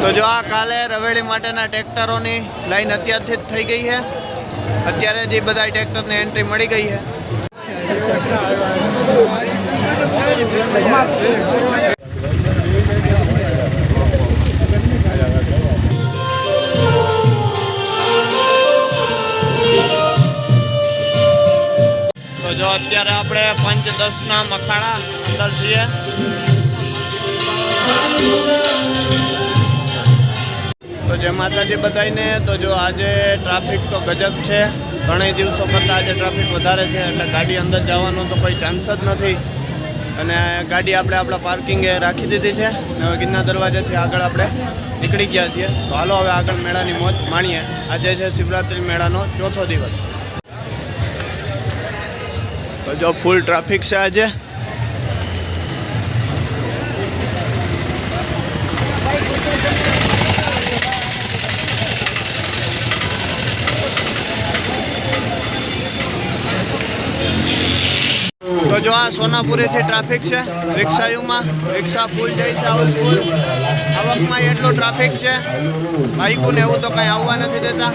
તો જો આ કાલે રવેડી માટેના ટ્રેક્ટરોની લાઈન અત્યારથી જ થઈ ગઈ છે. અત્યારે જે બધા ટ્રેક્ટરને એન્ટ્રી મળી ગઈ છે. તો જો અત્યારે આપણે પંચ દસના મખાડા અંદર છીએ. તો જય માતાજી બધાને તો જો આજે ટ્રાફિક તો ગજબ છે. ઘણા દિવસો કરતાં આજે ટ્રાફિક વધારે છે, એટલે ગાડી અંદર જવાનો તો કોઈ ચાન્સ જ નથી. અને ગાડી આપણે આપણા પાર્કિંગે રાખી દીધી છે. અને હવે ગિરનાર દરવાજાથી આગળ આપણે નીકળી ગયા છીએ. તો હાલો હવે આગળ મેળાની મોજ માણીએ. આજે છે શિવરાત્રિ મેળાનો ચોથો દિવસ. જો ફૂલ ટ્રાફિક છે આજે. તો જો આ સોનાપુરીથી ટ્રાફિક છે, રિક્ષાયુમાં, રિક્ષા ફૂલ જાય છે, આવું ફૂલ આવકમાં એટલું ટ્રાફિક છે બાઇકોને એવું તો કાંઈ આવવા નથી દેતા.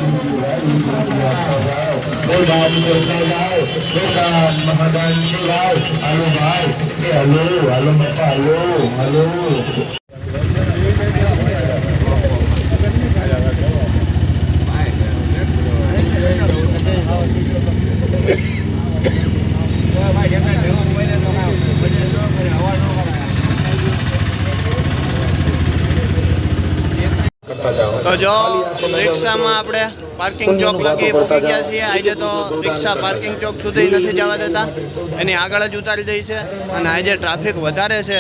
તો જો રિક્ષામાં આપણે પાર્કિંગ ચોક લગી પહોંચી ગયા છીએ. આજે તો રિક્ષા પાર્કિંગ ચોક સુધી નથી જવા દેતા. એની આગળ જ ઉતારી દઈ છે. અને આજે ટ્રાફિક વધારે છે.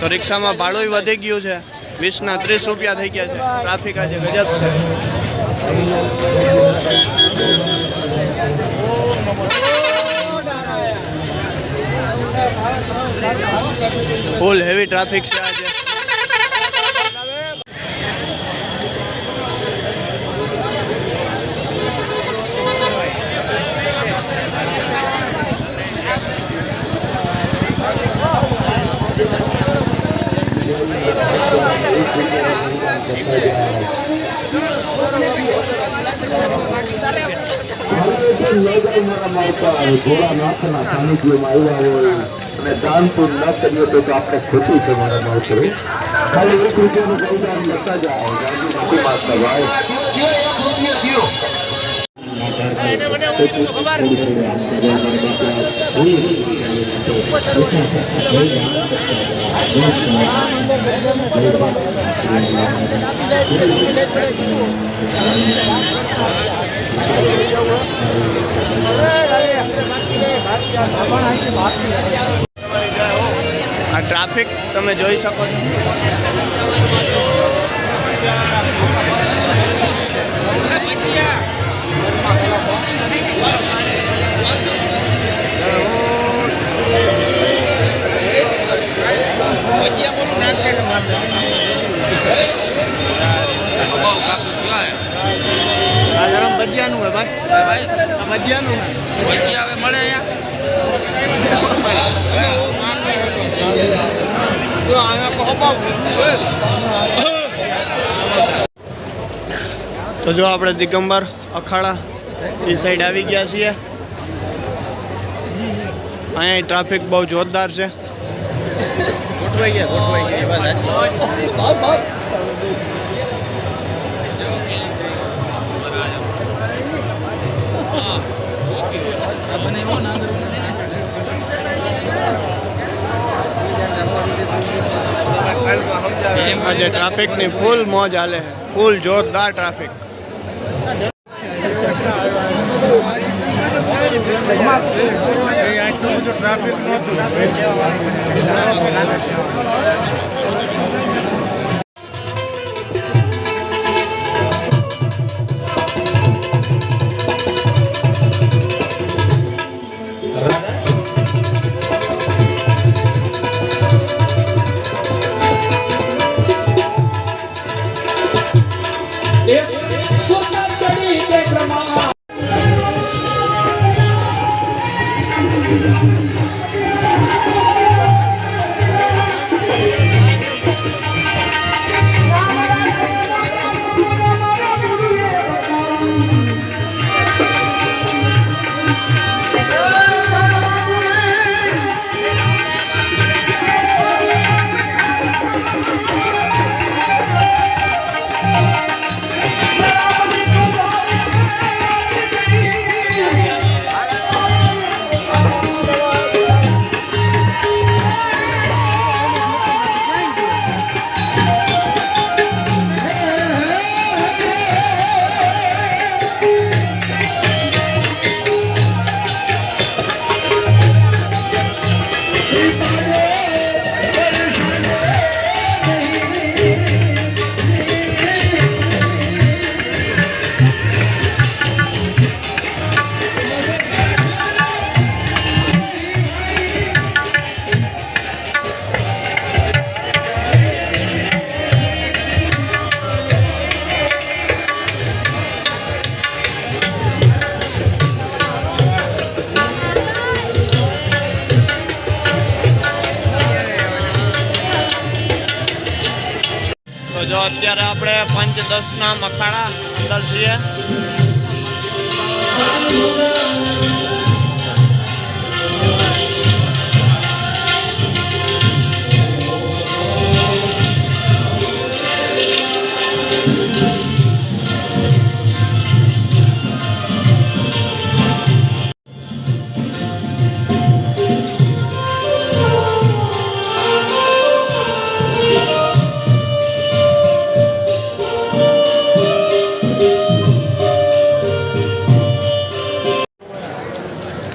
તો રિક્ષામાં ભાડું વધી ગયું છે. વીસના ત્રીસ રૂપિયા થઈ ગયા છે. ટ્રાફિક આજે ગજબ છે. ફૂલ હેવી ટ્રાફિક છે આજે. અને દાન પુણ્ય ન કરીએ તો તો આપણે ખોટું છે મારા માવતરે ખાલી એક રૂપિયાનું ગૌદાન લેતા જાય ગાંધી નથી માગતા ભાઈ આ ટ્રાફિક તમે જોઈ શકો છો. આ ગરમ ભજીયાનું હોય ભાઈ. આ ભજીયાનું મળે તો જો આપણે દિગંબર અખાડા એ સાઈડ આવી ગયા છીએ. અહીંયા ટ્રાફિક બહુ જોરદાર છે. ગોઠવાઈ ગયા ગોઠવાઈ ગયા આજે ટ્રાફિકની ફૂલ મોજ હાલે ફૂલ જોરદાર ટ્રાફિક સુંદર અત્યારે આપણે પંચ દસના મખાડા અંદર છીએ.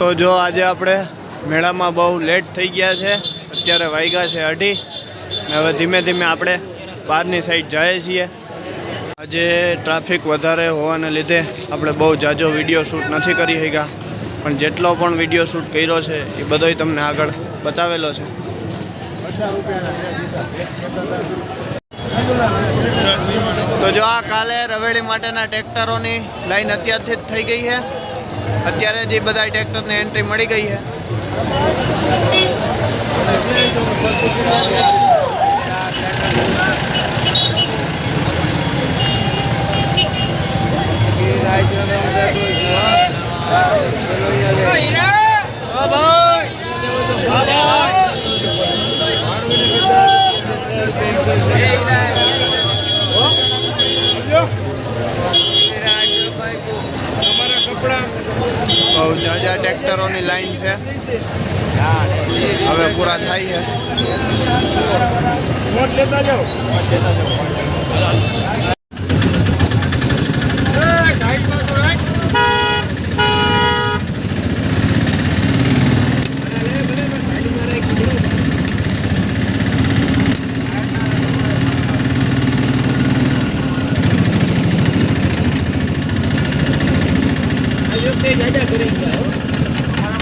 તો જો આજે આપણે મેળામાં બહુ લેટ થઈ ગયા છે, અત્યારે વાગ્યા છે અઢી. ને હવે ધીમે ધીમે આપણે બહારની સાઈડ જઈએ છીએ. આજે ટ્રાફિક વધારે હોવાને લીધે આપણે બહુ જાજો વીડિયો શૂટ નથી કરી શક્યા. પણ જેટલો પણ વીડિયો શૂટ કર્યો છે, એ બધોય તમને આગળ બતાવેલો છે. તો જો આ કાલે રવેડી માટેના ટ્રેક્ટરોની લાઈન અત્યારથી જ થઈ ગઈ છે. અત્યારે જે બધા ટ્રેક્ટરને એન્ટ્રી મળી ગઈ છે. બહુ જાજા ટ્રેક્ટરોની લાઈન છે. હવે પૂરા થાય છે. તો જો વાગ્યા છે પોણા ચાર ને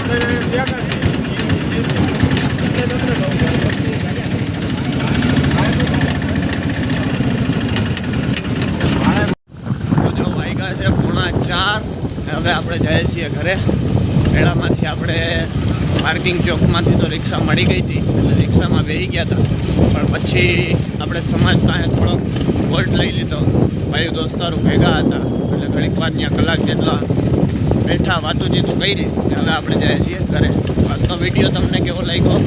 હવે આપણે જઈએ છીએ ઘરે. મેળામાંથી આપણે પાર્કિંગ ચોકમાંથી તો રિક્ષા મળી ગઈ હતી, એટલે રિક્ષામાં બેસી ગયા હતા. પણ પછી આપણે સમાજ પાસે થોડોક વોલ્ટ લઈ લીધો. ભાઈ, દોસ્તારો ભેગા હતા, એટલે ઘણીક વાર ત્યાં કલાક જેટલા બેઠા વાતુચીતું કરી હવે આપણે જઈએ છીએ ઘરે. આજનો વીડિયો તમને કેવો લાગ્યો?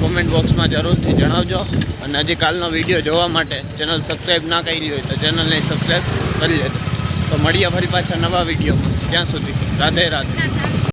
કોમેન્ટ બોક્સમાં જરૂરથી જણાવજો. અને હજી કાલનો વીડિયો જોવા માટે ચેનલ સબસ્ક્રાઈબ ના કરી હોય તો ચેનલને સબસ્ક્રાઈબ કરી લેજો. તો મળીએ ફરી પાછા નવા વિડીયોમાં. ત્યાં સુધી રાધે રાધે.